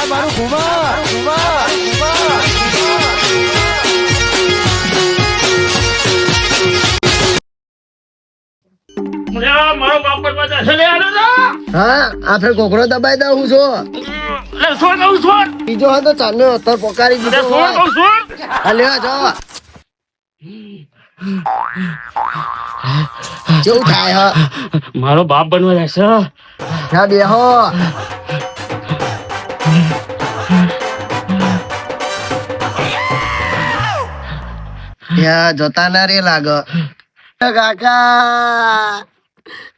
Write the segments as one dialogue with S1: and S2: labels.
S1: આ મારું ઘુમા ઘુમા ઘુમા
S2: અલ્યા, મારો બાપ પર પાછા છે લે, આને જા.
S1: હા આ ફેર કોકરો દબાઈ દઉં હું છો
S2: લે, છોડ કહું, છોડ.
S1: બીજો હતો ચાંદનો અત્તર પોકારી દીધો. હા લેવા જાઓ કેવું થાય
S2: મારો બાપ બનવા જશે.
S1: હા. બેહો ત્યાં જોતા ના રે લાગે. કાકા.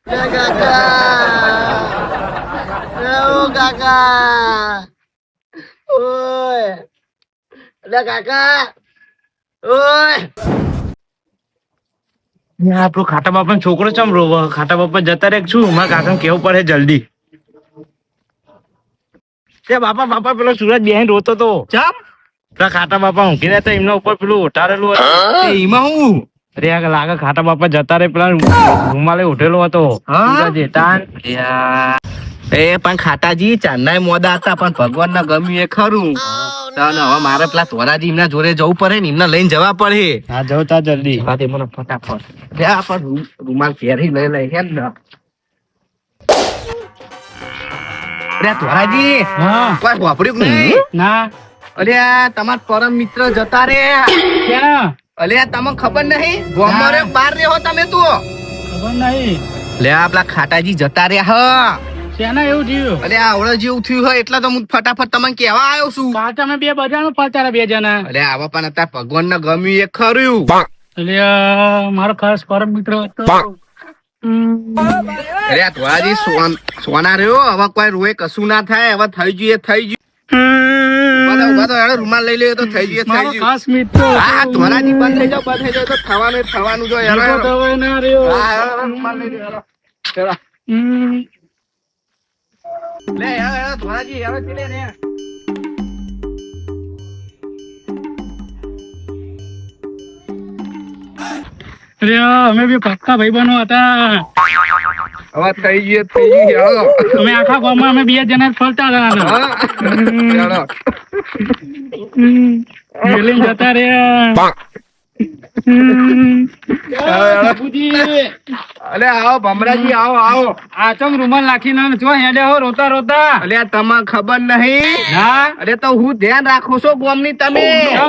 S1: કાકા. ઓ કાકા. ઓય. કાકા. ઓય.
S2: આપણું ખાટા બાપા છોકરો ચમ રોવો? ખાટા બાપા જતા રે છું મારા કાકા કેવું પડે જલ્દી. તે બાપા બાપા પેલો સુરજ બેહીન રોતો તો. ચમ? ખાટા બાપા ઊંઘી રહ્યા એમના ઉપર પેલું ઉઠારેલું હતું એમાં હું અરે આ લાગે ખાટા બાપા જતા રે પેલા રૂમાલે ઉઠેલો હતો સુરજ
S3: એ પણ ખાતાજી ચાંદના મોદા હતા પણ ભગવાન ના ગમ્યું એ ખરું હવે મારે પેલા ધોરાજી એમના જોડે જવું પડે ને એમને લઈને જવા પડે
S2: હા જવ તા જલ્દી
S3: તે મને ફટાફટ લે રૂમાલ પહેરી લઈ લે હેમ ને અરે
S2: હા
S3: વાપર્યું
S2: ના
S3: અરે આ તમાર પરમ મિત્ર જતા રે.
S2: ક્યાં?
S3: અલે આ તમને ખબર નહીં? ગોમરે બાર રહ્યો તમે તું.
S2: ખબર નહીં.
S3: લે આપલા ખાટાજી જતા રહ્યા હ.
S2: શેના એવું થયું?
S3: અરે આવડે જેવું થયું હોય એટલે તો હું ફટાફટ તમને કેવા આવ્યો છું.
S2: કાલ તમે બે બજારમાં ફરતા બે જણા
S3: અરે આવા પણ અત્યારે ભગવાન ને ગમ્યું એ ખરું.
S2: એટલે મારો ખાસ પરમ મિત્ર હતો.
S3: અરે આ ધોળાજી સોન સોના રહ્યો હવે કોઈ રોએ કશું ના થાય હવે થઈ ગયું એ થઈ ગયું. ઊભા થા, ઊભા રૂમાલ લઈ લે તો થઈ ગયું થઈ
S2: મારો ખાસ મિત્ર
S3: હા હા બંધ થઈ જાવ બંધ થઈ જાવ તો થવાનું થવાનું જો હેડો,
S2: મિત્ર
S3: હેડો.
S2: તો હવે ના રહ્યો.
S3: હા, હેડો, હેડો, રૂમાલ લઈ લે, હેડો. હેડો. લે હેડો, હેડો, ધોળાજી હેડો, ચીલે ને.
S2: અરે અમે બી પક્કા ભાઈબંધો હતા.
S3: હવે થઈ ગયું
S2: અમે આખા ગામમાં અમે બે જણા ફરતા હતા. મેલીને જતા રહ્યા.
S3: અલે આવો ભમરાજી આવો આવો.
S2: આ ચમ રૂમાલ જો હેડે હો રોતા રોતા.
S3: અલે આ તમને ખબર નહીં.
S2: ના
S3: અરે તો હું ધ્યાન રાખું છો ગોમની તમે.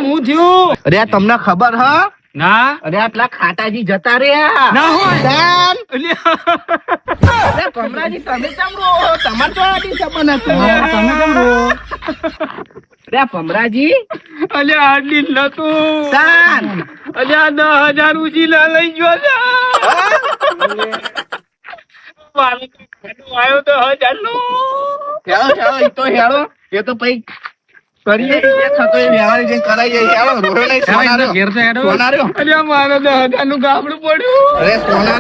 S2: હું થયું?
S3: અરે આ તમને ખબર હ?
S2: ના
S3: અરે આ ખાટાજી જતા રહ્યા
S2: ના હોય. અલ્યા.
S3: અરે ભમરાજી તમે ચમ રો તમાર તો આડી સંબંધ
S2: તમે કેમ રો?
S3: અરે ભમરાજી
S2: અલ્યા આટલી જ નતું
S3: દાન.
S2: અલ્યા દસ હજાર લઈ ગયો છે મારો તો આવ્યો તો.
S3: હેળો હેળો ઈ તો હેળો એ તો પઈ કરીએ થતો એ વ્યવહારિક જે કરાઈ જાય. રોયો નહીં સોના
S2: ઘેર તો હેડો.
S3: સોના રહ્યો.
S2: મારો દસ હજારનું ગામડું પડ્યું.
S3: અરે સોના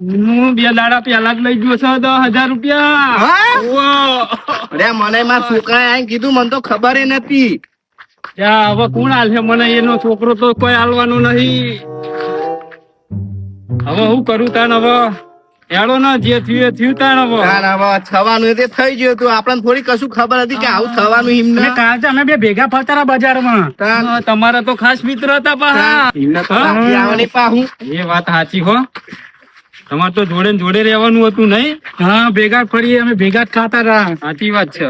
S2: હું બે દાડા પેલા જ લઈ ગયો છે દસ હજાર રૂપિયા.
S3: હા? અરે મને મારા છોકરાએ આઈ કીધું મને તો ખબર નથી.
S2: હવે કોણ હાલશે મને એનો છોકરો તો કોઈ હાલવાનો નહીં. હવે હું કરું તાન હવે? હેડો ના જે થયું એ
S3: થવાનું એ તે થઈ ગયું હતું. આપણને થોડી કશું ખબર હતી કે આવું થવાનું
S2: અમે કાલ અમે બે ભેગા ફરતા બજારમાં. તમારા તો ખાસ મિત્ર હતા પાહા
S3: એમને તો
S2: હા?
S3: રાખી આવવાની પાહું.
S2: એ વાત સાચી હો. તમારે તો જોડે જોડે રહેવાનું હતું નહીં? હા ભેગા ફરીએ અમે ભેગા જ ખાતા રહ્યા સાચી વાત છે.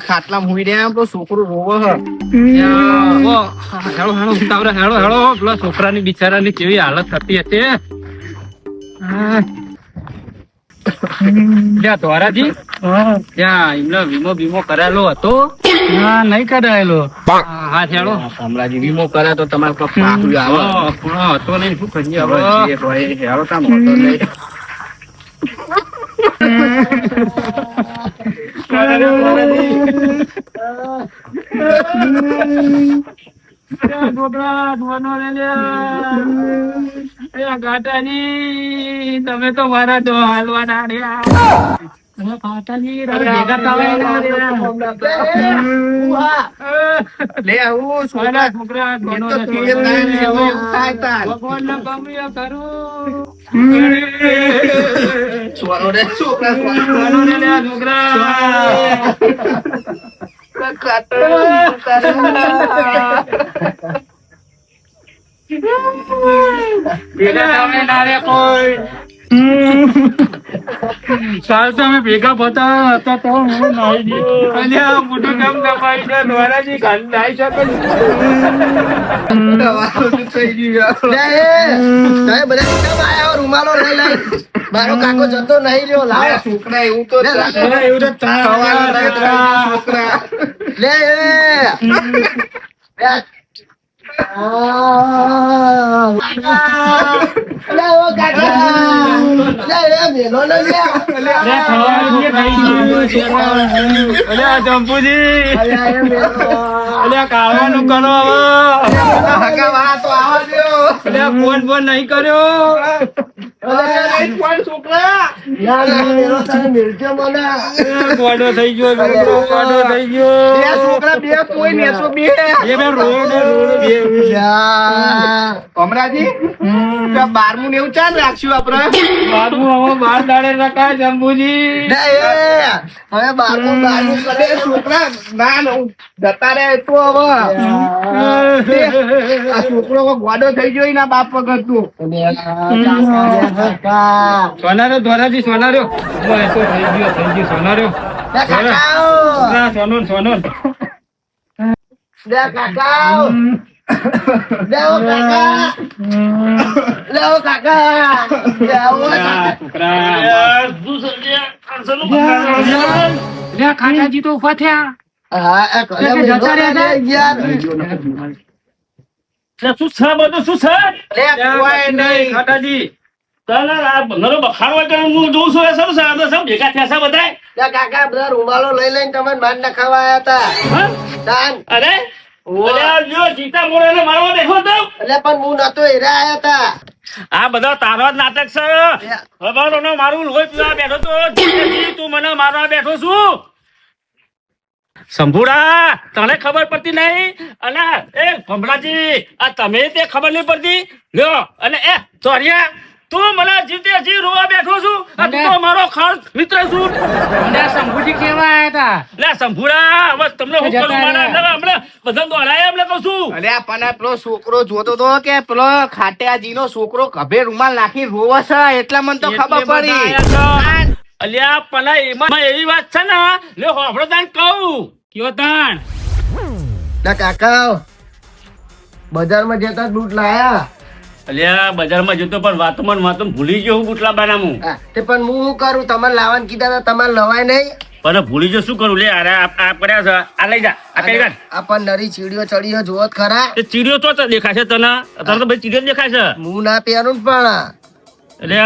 S3: ખાટલા મૂવી રહ્યા તો છોકરો રોવો હેડો
S2: હેડો હેડો હેળો હેળો ઉતાવળે હેળો હેળો પેલા છોકરાની બિચારાની કેવી હાલત થતી હશે? હા. લ્યા, ધોરાજી ત્યાં એમનો વીમો વીમો કરાયેલો હતો? હા નહીં કરાયેલો. હા ચાલો
S3: હમણાં વીમો કરાયો તો તમારે પાકું આવે
S2: પણ હતો નહીં શું કરીએ
S3: હવે? વાંધો નહીં.
S2: તમે તો મારા જો હાલવાના
S3: આવું
S2: મારા
S3: છોકરા
S2: છોકરા કાલ અમે ભેગા બતાવ્યા હતા તો હું નાઈ ગયો અને આ મોટું કામ દબાઈ છે દ્વારાજી ઘર નાઈ શકે
S3: થઈ ગયું
S1: બધા રૂમાલો લઈ લઈ. મારો કાકો જતો નહીં રહ્યો લાવ
S3: છોકરા એવું તો.
S2: એવું તો
S3: છોકરા
S1: લે એ. લે. આ, કાકા. લે ઓ કાકા લે એ મેલો ને લે
S2: લે, ખાવાનું જે ખાઈ ગયું. અલે આ ચંપુજી
S1: અલ્યા, એ મેલો.
S2: અલે આ ખાવાનું કરો હવે
S3: હગા વાળા તો આવા દ્યો.
S2: અલે આ ફોન ફોન નહીં કર્યો
S1: ના, ના,
S3: બારમું ને એવું ચાલ રાખશું આપડે
S2: બારમું હવે બાર દાડે રખાય જંબુજી
S1: હવે બારમું બારમું કરે
S3: છોકરા ના ના જતા રે તો હવે આ છોકરો ગોડો થઈ ગયો એના બાપ વગર તું
S2: સોનારો ધોરાજી સોનારો. બસ તો થઈ ગયો થઈ ગયો સોનારો.
S1: લે
S2: સોનો સોનો.
S1: લે કાકા લે ઓ કાકા. લે ઓ કાકા. લે ઓ કાકા.
S2: છોકરા ખાટાજી તો ઊભા થયા.
S1: એ
S4: શું છે બધું? શું છે?
S3: નહીં.
S2: ખાટાજી.
S4: તને આ બખાડવા હું જોઉં છું ભેગા થયા છે
S1: કાકા બધા રૂમાલો લઈ લઈને તમે માર નખાવા આયા હતા. તાન.
S4: અરે? અરે જો સીતા મોરે મારવા દેખો તો
S1: એટલે પણ હું નતો હેરા આયા હતા
S4: આ બધા તારો જ નાટક છે. ખબર મારું લોહી પીવા બેઠો તો તું મને મારવા બેઠો છું. શંભુડા તને ખબર પડતી નહીં? અને એ ભમરાજી આ તમે તે ખબર નહીં પડતી? લ્યો અને એ ચોરિયા તું મને જીતે જી રોવા બેઠો છું. આ તું તો મારો ખાસ મિત્ર છું.
S2: મને સંભુજી કેવા આયા તા?
S4: લે સંભુરા હવે તમને હું કરું? મારા
S2: રહ્યા.
S4: હમણે બધા દોડાય એમને કહું છું
S3: અરે પણ પેલો છોકરો જોતો તો કે પેલો ખાટિયાજી નો છોકરો ખભે રૂમાલ નાખી રોવે છે એટલા મને તો ખબર પડી.
S4: અલ્યા પલા એમાં એવી વાત છે ને લે હોભળો તાન કહું.
S2: કયો તાણ?
S1: કાકા બજારમાં જતા દૂધ લાયા.
S4: અલ્યા બજારમાં જતો પણ વાતોમાં વાતોમાં ભૂલી ગયો હું બુટલા બાનામું
S1: તે પણ હું શું કરું? તમારે લાવવાનું કીધા હતા તમારે લવાય નહીં?
S4: પણ ભૂલી જો શું કરું? લે અરે આ પડ્યા છે. આ લઈ જા આ કઈ જા.
S1: આ પણ નરી ચીડીઓ ચડીઓ જોત ખરા.
S4: એ ચીડીઓ તો દેખાશે દેખાય છે તને. તને તો ભાઈ ચીડીઓ દેખાશે. દેખાય છે
S1: હું ના પહેરું પણ.
S4: એટલે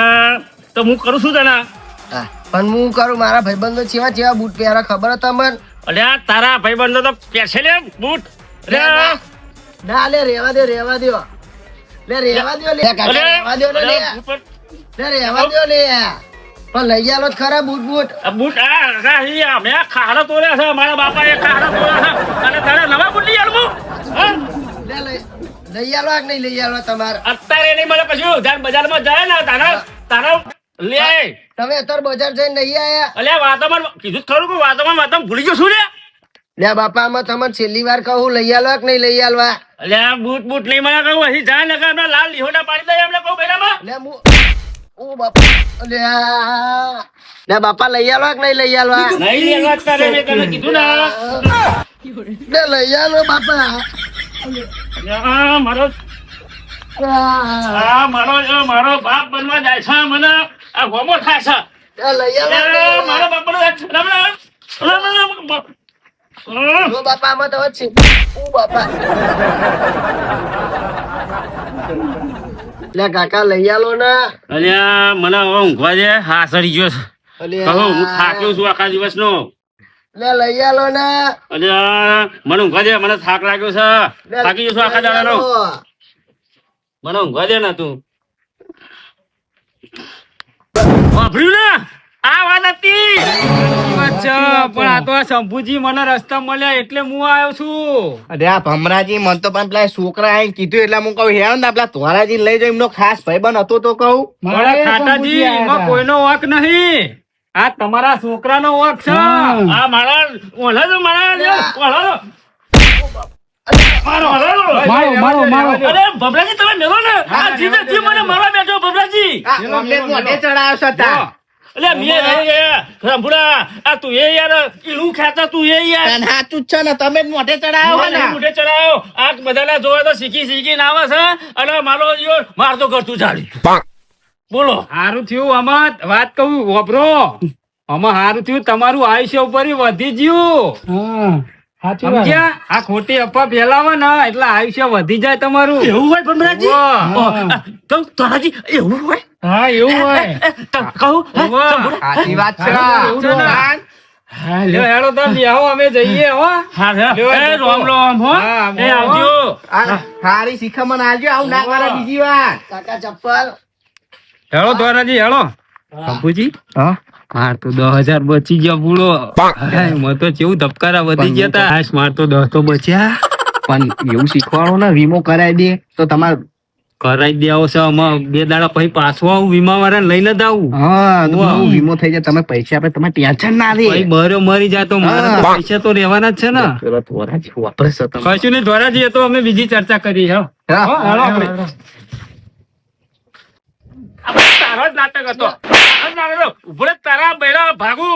S4: તો હું કરું છું તને?
S1: હા, પણ હું કરું? મારા ભાઈબંધો જેવા જેવા બૂટ પહેરા ખબર તમને? મને
S4: અલ્યા તારા ભાઈબંધો તો પહેરશે લે બૂટ.
S1: ના,
S4: અલ્યા,
S1: ના. ના લે રેવા દે રેવા દો. લે રેવા દો લે. કાકા. રેવા દો લે લે. રેવા દો લે પણ લઈ આલો જ ખરા બૂટ બૂટ.
S4: આ ખાડા તોડ્યા છે મારા બાપાએ ખાડા તોડ્યા છે. અને તારે નવા બૂટ લઈ આલવું?
S1: લે લઈ લઈ આલો કે નહીં લઈ આલો તમારે.
S4: અત્યારે નહીં મળે કશું. જાણ બજારમાં જાય ને તારા તારા લે.
S1: તમે અત્યારે બજાર જઈને નહીં આયા?
S4: અલ્યા વાતોમાં કીધું જ ખરું કે વાતોમાં વાતોમાં ભૂલી ગયો છું લે
S1: લે બાપા આમાં તમને છેલ્લી વાર કહું લઈ આલો કે નહીં લઈ આલવા.
S4: અલ્યા બૂટ બૂટ નહીં મને કહું અહીં જા ને કે લાલ લીહોડા પાડી દે એમને કહું બેડામાં
S1: લે મુ ઓ બાપા લે આ. લે બાપા લઈ આલો કે નહીં લઈ આલવા
S4: નહીં લેવા જ તારે મેં તને કીધું ને
S1: લે લઈ આલો બાપા
S4: અલ્યા, મારો
S1: આ,
S4: આ મારો મારો બાપ બનવા જાય છે મને આ ગોમો થાય છે
S1: લઈ આલો આલવા?
S4: મારો બાપ બનવા રામ રામ. રામ રામ.
S1: બાપા આમાં તો હવે છે બાપા. લે કાકા લઈ આલો ને.
S4: અલ્યા મને હવે ઊંઘવા દે. હા સરી ગયો છે. હું થાક્યો છું આખા દિવસનો.
S1: લે લઈ આલો ને.
S4: અલ્યા મને ઊંઘવા દે. મને થાક લાગ્યો છે. થાકી ગયો છું આખા દાડા
S1: નો
S4: મને ઊંઘવા દે ને તું. વાપર્યું ને? આ વાત હતી.
S2: વાત છે
S4: પણ આ તો શંભુજી મને રસ્તા મળ્યા એટલે હું આવ્યો છું.
S3: અરે આ ભમરાજી મન તો પણ પેલા છોકરા આઈને કીધું એટલે હું કહું હેણ ને પેલા તોરાજી લઈ જાવ એમનો ખાસ ભાઈબંધ હતો તો કહું.
S4: મારા ખાટાજી એમાં કોઈનો વાંક નહીં. આ તમારા છોકરાનો વાંક છે. આ મારા ઓલા તો મારા ઓલા મારો
S1: મારો, મારો, મારો.
S4: અરે ભભરાજી તમે મેલો ને. આ જીવે જી મને મારવા બેઠો ભભરાજી
S3: અમને મોઢે ચડાવ્યો છે તાર.
S4: એટલે મેં નહીં રંભુડા આ તું એ યાર ઈલું ખાતા તું એ યાર.
S3: તને હાચું જ છે ને તમે જ મોઢે ચડાવો ને.
S4: મોઢે ચડાયો આ બધાના જોવા તો શીખી શીખીને આવે છે અને મારો માર તો કરતું ચાલી બોલો.
S2: હારું થયું આમાં વાત કહું વપરો. આમાં હારું થયું તમારું આયુષ્ય ઉપર વધી ગયું. સમજ્યા આ ખોટી અફવા ફેલાવે ને એટલે આયુષ્ય વધી જાય તમારું.
S4: એવું હોય ભમરાજી? તો તારાજી એવું હોય?
S2: હા એવું હોય.
S4: કહું
S3: સાચી વાત છે.
S2: એવું છે ને? લ્યો, હેડો તમે બેહો અમે જઈએ હો.
S4: હા, હા. એ, રોમ રોમ હો. એ આવજો.
S3: હારી શીખામણ આવજો આવું ના બીજી વાર.
S1: કાકા ચપ્પલ.
S2: હેડો દ્વારાજી હેડો. બાપુજી.
S3: હા.
S2: માર તો દસ હજાર બચી ગયા પૂરો મને તો કેવું ધબકારા વધી ગયા તા. હાશ, માર તો દસ તો બચ્યા.
S3: પણ એવું શીખવાડો ને વીમો કરાવી દે તો તમારે
S2: દે દેવો છે આમાં બે દાડા પછી પાછો આવું વીમા વાળા લઈને જ આવું.
S3: હા તો વીમો થઈ જાય તમે પૈસા આપે તમે ટેન્શન ના લે.
S2: ભાઈ બર્યો મરી જાય તો મારે પૈસા તો રહેવાના જ છે ને.
S3: તોરાજી વાપરે છે
S2: કશું નહીં ધોરાજી એ તો અમે બીજી ચર્ચા કરી હા.
S3: હા.
S2: આપણે.
S4: તારો જ નાટક હતો. તારા બૈરા ભાગુ.